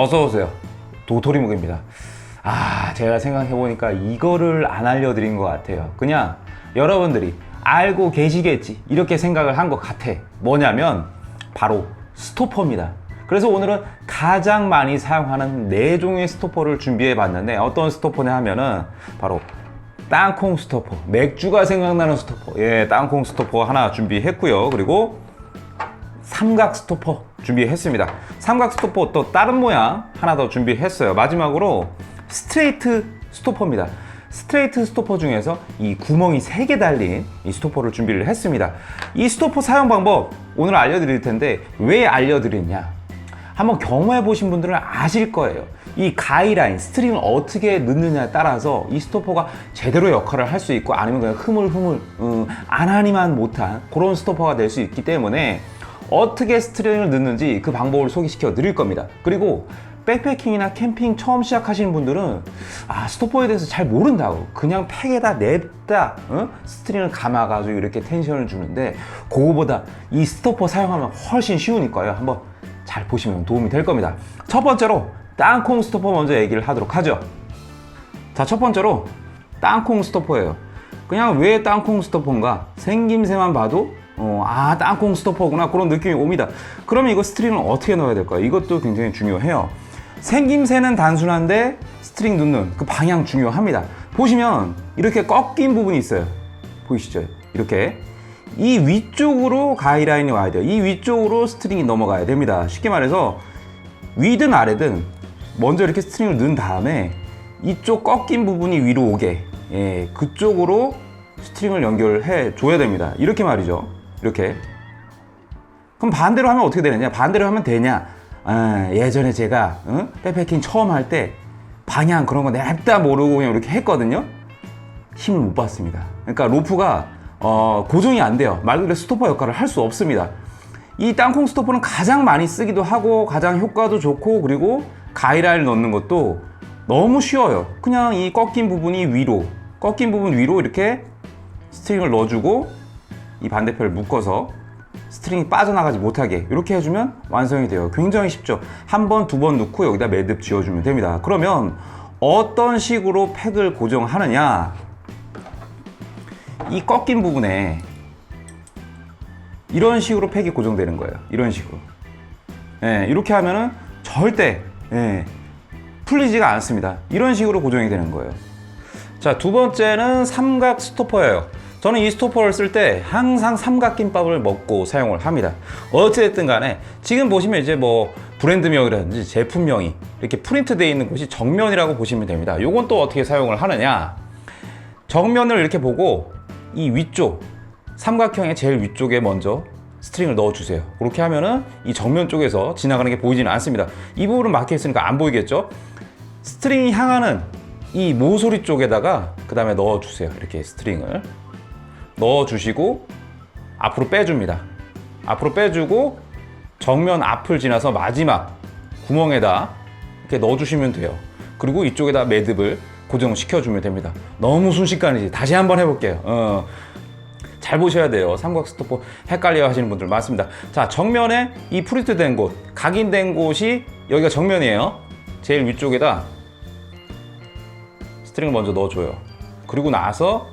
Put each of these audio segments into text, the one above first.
어서 오세요. 도토리묵입니다. 아, 제가 생각해 보니까 이거를 안 알려드린 것 같아요. 그냥 여러분들이 알고 계시겠지 이렇게 생각을 한 것 같아. 뭐냐면 바로 스토퍼입니다. 그래서 오늘은 가장 많이 사용하는 네 종의 스토퍼를 준비해 봤는데 어떤 스토퍼냐 하면은 바로 땅콩 스토퍼, 맥주가 생각나는 스토퍼. 예, 땅콩 스토퍼 하나 준비했고요. 그리고 삼각 스토퍼 준비했습니다. 삼각 스토퍼 또 다른 모양 하나 더 준비했어요. 마지막으로 스트레이트 스토퍼입니다. 스트레이트 스토퍼 중에서 이 구멍이 3개 달린 이 스토퍼를 준비를 했습니다. 이 스토퍼 사용 방법 오늘 알려드릴 텐데 왜 알려드리냐? 한번 경험해 보신 분들은 아실 거예요. 이 가이라인, 스트링을 어떻게 넣느냐에 따라서 이 스토퍼가 제대로 역할을 할 수 있고 아니면 그냥 흐물흐물, 음, 안 하니만 못한 그런 스토퍼가 될 수 있기 때문에 어떻게 스트링을 넣는지 그 방법을 소개시켜 드릴 겁니다. 그리고 백패킹이나 캠핑 처음 시작하시는 분들은 아 스토퍼에 대해서 잘 모른다고 그냥 팩에다 냅다 어? 스트링을 감아가지고 이렇게 텐션을 주는데 그거보다 이 스토퍼 사용하면 훨씬 쉬우니까요. 한번 잘 보시면 도움이 될 겁니다. 첫 번째로 땅콩 스토퍼 먼저 얘기를 하도록 하죠. 자 첫 번째로 땅콩 스토퍼예요. 그냥 왜 땅콩 스토퍼인가? 생김새만 봐도 어, 아 땅콩 스토퍼구나. 그런 느낌이 옵니다. 그러면 이거 스트링을 어떻게 넣어야 될까요? 이것도 굉장히 중요해요. 생김새는 단순한데 스트링 넣는 그 방향 중요합니다. 보시면 이렇게 꺾인 부분이 있어요. 보이시죠? 이렇게. 이 위쪽으로 가이라인이 와야 돼요. 이 위쪽으로 스트링이 넘어가야 됩니다. 쉽게 말해서 위든 아래든 먼저 이렇게 스트링을 넣은 다음에 이쪽 꺾인 부분이 위로 오게 예, 그쪽으로 스트링을 연결해 줘야 됩니다. 이렇게 말이죠 이렇게. 그럼 반대로 하면 어떻게 되느냐? 반대로 하면 되냐? 아, 예전에 제가 어? 백패킹 처음 할 때 방향 그런 거 냅다 모르고 그냥 이렇게 했거든요. 힘을 못 받습니다. 그러니까 로프가 어, 고정이 안 돼요. 말 그대로 스토퍼 역할을 할 수 없습니다. 이 땅콩 스토퍼는 가장 많이 쓰기도 하고 가장 효과도 좋고 그리고 가이라인을 넣는 것도 너무 쉬워요. 그냥 이 꺾인 부분이 위로 꺾인 부분 위로 이렇게 스트링을 넣어주고 이 반대편을 묶어서 스트링이 빠져나가지 못하게 이렇게 해주면 완성이 돼요. 굉장히 쉽죠. 한 번 두 번 넣고 여기다 매듭 지어주면 됩니다. 그러면 어떤 식으로 팩을 고정하느냐? 이 꺾인 부분에 이런 식으로 팩이 고정되는 거예요. 이런 식으로. 예, 이렇게 하면은 절대 예, 풀리지가 않습니다. 이런 식으로 고정이 되는 거예요. 자, 두 번째는 삼각 스토퍼예요. 저는 이 스토퍼를 쓸 때 항상 삼각김밥을 먹고 사용을 합니다. 어찌됐든 간에 지금 보시면 이제 뭐 브랜드명이라든지 제품명이 이렇게 프린트되어 있는 곳이 정면이라고 보시면 됩니다. 요건 또 어떻게 사용을 하느냐. 정면을 이렇게 보고 이 위쪽 삼각형의 제일 위쪽에 먼저 스트링을 넣어주세요. 그렇게 하면은 이 정면 쪽에서 지나가는 게 보이지는 않습니다. 이 부분은 막혀 있으니까 안 보이겠죠? 스트링이 향하는 이 모서리 쪽에다가 그 다음에 넣어주세요. 이렇게 스트링을 넣어주시고 앞으로 빼줍니다. 앞으로 빼주고 정면 앞을 지나서 마지막 구멍에다 이렇게 넣어주시면 돼요. 그리고 이쪽에다 매듭을 고정시켜주면 됩니다. 너무 순식간이지. 다시 한번 해볼게요. 어. 잘 보셔야 돼요. 삼각 스토퍼 헷갈려 하시는 분들 많습니다. 자, 정면에 이 프린트 된 곳, 각인된 곳이 여기가 정면이에요. 제일 위쪽에다 스트링을 먼저 넣어줘요. 그리고 나서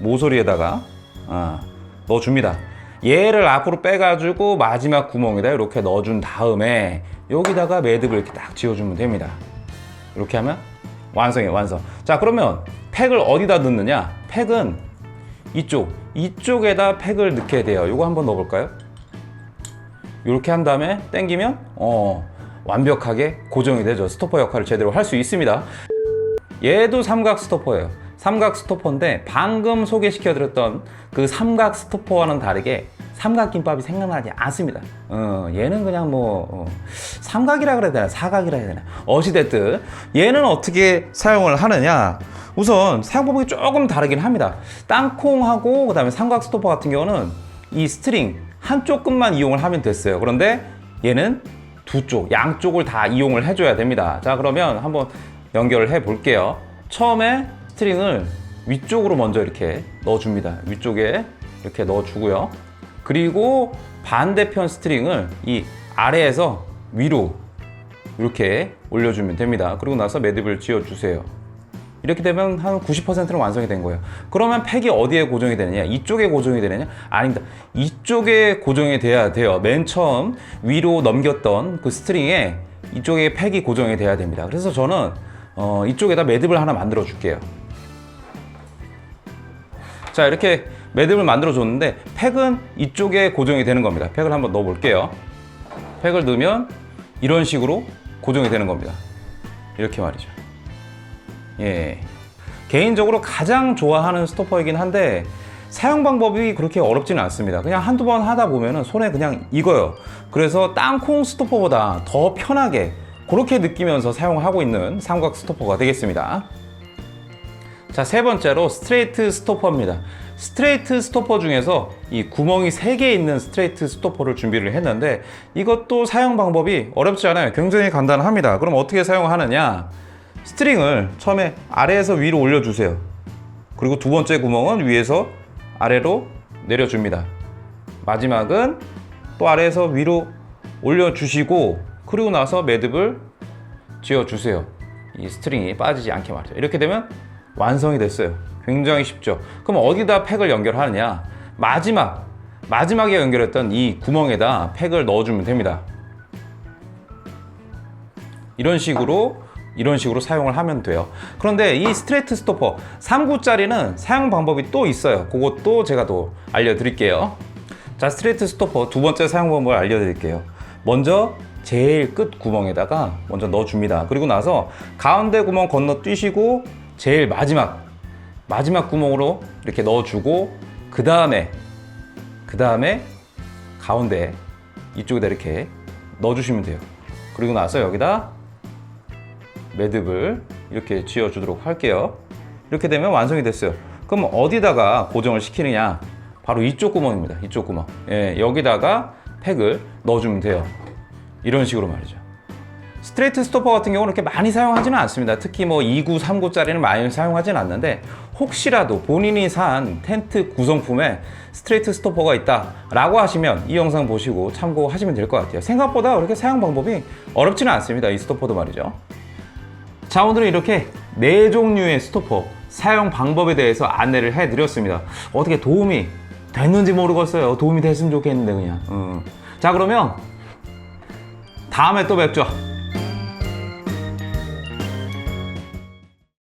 모서리에다가 아, 넣어줍니다. 얘를 앞으로 빼가지고 마지막 구멍에다 이렇게 넣어준 다음에 여기다가 매듭을 이렇게 딱 지어주면 됩니다. 이렇게 하면 완성이에요, 완성. 자, 그러면 팩을 어디다 넣느냐? 팩은 이쪽, 이쪽에다 팩을 넣게 돼요. 이거 한번 넣어볼까요? 이렇게 한 다음에 당기면 어, 완벽하게 고정이 되죠. 스토퍼 역할을 제대로 할 수 있습니다. 얘도 삼각 스토퍼예요. 삼각 스토퍼인데 방금 소개시켜 드렸던 그 삼각 스토퍼와는 다르게 삼각김밥이 생각나지 않습니다. 어, 얘는 그냥 뭐 어, 삼각이라 그래야 되나 사각이라 해야 되나 어찌됐든 얘는 어떻게 사용을 하느냐 우선 사용 방법이 조금 다르긴 합니다. 땅콩하고 그 다음에 삼각 스토퍼 같은 경우는 이 스트링 한쪽 끝만 이용을 하면 됐어요. 그런데 얘는 두 쪽, 양쪽을 다 이용을 해줘야 됩니다. 자, 그러면 한번 연결을 해 볼게요. 처음에 스트링을 위쪽으로 먼저 이렇게 넣어줍니다. 위쪽에 이렇게 넣어주고요. 그리고 반대편 스트링을 이 아래에서 위로 이렇게 올려주면 됩니다. 그리고 나서 매듭을 지어주세요. 이렇게 되면 한 90%는 완성이 된 거예요. 그러면 팩이 어디에 고정이 되느냐? 이쪽에 고정이 되느냐? 아닙니다. 이쪽에 고정이 돼야 돼요. 맨 처음 위로 넘겼던 그 스트링에 이쪽에 팩이 고정이 돼야 됩니다. 그래서 저는 어, 이쪽에다 매듭을 하나 만들어 줄게요. 자 이렇게 매듭을 만들어 줬는데 팩은 이쪽에 고정이 되는 겁니다. 팩을 한번 넣어 볼게요. 팩을 넣으면 이런 식으로 고정이 되는 겁니다. 이렇게 말이죠. 예. 개인적으로 가장 좋아하는 스토퍼이긴 한데 사용 방법이 그렇게 어렵지는 않습니다. 그냥 한두 번 하다 보면은 손에 그냥 익어요. 그래서 땅콩 스토퍼보다 더 편하게 그렇게 느끼면서 사용하고 있는 삼각 스토퍼가 되겠습니다 자, 세 번째로 스트레이트 스토퍼입니다. 스트레이트 스토퍼 중에서 이 구멍이 3개 있는 스트레이트 스토퍼를 준비를 했는데 이것도 사용 방법이 어렵지 않아요. 굉장히 간단합니다. 그럼 어떻게 사용하느냐? 스트링을 처음에 아래에서 위로 올려주세요. 그리고 두 번째 구멍은 위에서 아래로 내려줍니다. 마지막은 또 아래에서 위로 올려주시고 그리고 나서 매듭을 지어주세요. 이 스트링이 빠지지 않게 말이죠. 이렇게 되면 완성이 됐어요. 굉장히 쉽죠. 그럼 어디다 팩을 연결하느냐? 마지막, 마지막에 연결했던 이 구멍에다 팩을 넣어주면 됩니다. 이런 식으로 이런 식으로 사용을 하면 돼요. 그런데 이 스트레이트 스토퍼 3구짜리는 사용 방법이 또 있어요. 그것도 제가 또 알려드릴게요. 자, 스트레이트 스토퍼 두 번째 사용 방법을 알려드릴게요. 먼저 제일 끝 구멍에다가 먼저 넣어줍니다. 그리고 나서 가운데 구멍 건너 뛰시고 제일 마지막 마지막 구멍으로 이렇게 넣어주고 그 다음에 그 다음에 가운데 이쪽에다 이렇게 넣어주시면 돼요. 그리고 나서 여기다 매듭을 이렇게 지어주도록 할게요. 이렇게 되면 완성이 됐어요. 그럼 어디다가 고정을 시키느냐? 바로 이쪽 구멍입니다. 이쪽 구멍. 예, 여기다가 팩을 넣어주면 돼요. 이런 식으로 말이죠. 스트레이트 스토퍼 같은 경우는 그렇게 많이 사용하지는 않습니다. 특히 뭐 2구, 3구짜리는 많이 사용하지는 않는데 혹시라도 본인이 산 텐트 구성품에 스트레이트 스토퍼가 있다 라고 하시면 이 영상 보시고 참고하시면 될 것 같아요. 생각보다 그렇게 사용 방법이 어렵지는 않습니다. 이 스토퍼도 말이죠. 자 오늘은 이렇게 네 종류의 스토퍼 사용 방법에 대해서 안내를 해드렸습니다. 어떻게 도움이 됐는지 모르겠어요. 도움이 됐으면 좋겠는데 그냥. 음. 자 그러면 다음에 또 뵙죠.